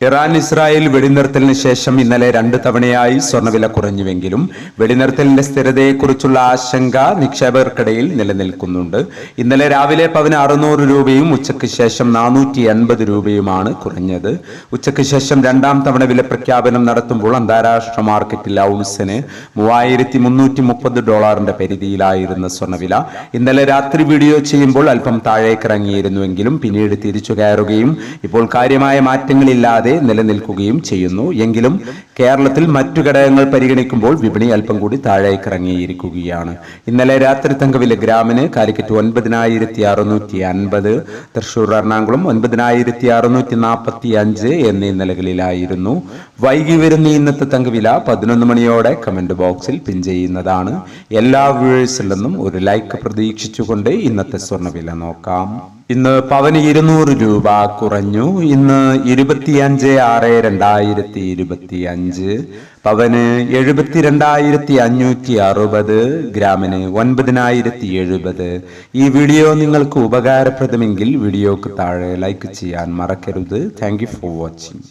Iran Israel വെടിനിർത്തലിന് ശേഷം ഇന്നലെ രണ്ട് തവണയായി സ്വർണവില കുറഞ്ഞുവെങ്കിലും വെടിനിർത്തലിന്റെ സ്ഥിരതയെക്കുറിച്ചുള്ള ആശങ്ക നിക്ഷേപകർക്കിടയിൽ നിലനിൽക്കുന്നുണ്ട്. ഇന്നലെ രാവിലെ പവന് അറുന്നൂറ് രൂപയും ഉച്ചയ്ക്ക് ശേഷം നാനൂറ്റി എൺപത് രൂപയുമാണ് കുറഞ്ഞത്. ഉച്ചയ്ക്ക് ശേഷം രണ്ടാം തവണ വില പ്രഖ്യാപനം നടത്തുമ്പോൾ അന്താരാഷ്ട്ര മാർക്കറ്റിൽ ഔൺസിന് മൂവായിരത്തി മുന്നൂറ്റി മുപ്പത് ഡോളറിന്റെ പരിധിയിലായിരുന്ന സ്വർണവില ഇന്നലെ രാത്രി വീഡിയോ ചെയ്യുമ്പോൾ അല്പം താഴേക്കിറങ്ങിയിരുന്നുവെങ്കിലും പിന്നീട് തിരിച്ചു കയറുകയും ഇപ്പോൾ കാര്യമായ മാറ്റങ്ങളില്ലാതെ നിലനിൽക്കുകയും ചെയ്യുന്നു. എങ്കിലും കേരളത്തിൽ മറ്റു ഘടകങ്ങൾ പരിഗണിക്കുമ്പോൾ വിപണി അല്പം കൂടി താഴേക്ക് ഇറങ്ങിയിരിക്കുകയാണ് ഇന്നലെ രാത്രി തങ്കവില ഗ്രാമിന് കാലിക്കറ്റ് ഒൻപതിനായിരത്തി അറുന്നൂറ്റി അൻപത് തൃശൂർ എറണാകുളം ഒൻപതിനായിരത്തി അറുന്നൂറ്റി നാൽപ്പത്തി അഞ്ച് എന്നീ നിലകളിലായിരുന്നു. വൈകി വരുന്ന ഇന്നത്തെ തങ്കവില പതിനൊന്ന് മണിയോടെ കമന്റ് ബോക്സിൽ പിൻ ചെയ്യുന്നതാണ്. എല്ലാ വ്യൂഴേഴ്സിൽ നിന്നും ഒരു ലൈക്ക് പ്രതീക്ഷിച്ചുകൊണ്ട് ഇന്നത്തെ സ്വർണവില നോക്കാം. ഇന്ന് പവന് ഇരുന്നൂറ് രൂപ കുറഞ്ഞു. ഇന്ന് ഇരുപത്തിയഞ്ച് ആറ് രണ്ടായിരത്തി ഇരുപത്തി അഞ്ച് പവന് എഴുപത്തിരണ്ടായിരത്തി അഞ്ഞൂറ്റി അറുപത്. ഗ്രാമിന് ഒൻപതിനായിരത്തി എഴുപത്. ഈ വീഡിയോ നിങ്ങൾക്ക് ഉപകാരപ്രദമെങ്കിൽ വീഡിയോക്ക് താഴെ ലൈക്ക് ചെയ്യാൻ മറക്കരുത്. Thank for watching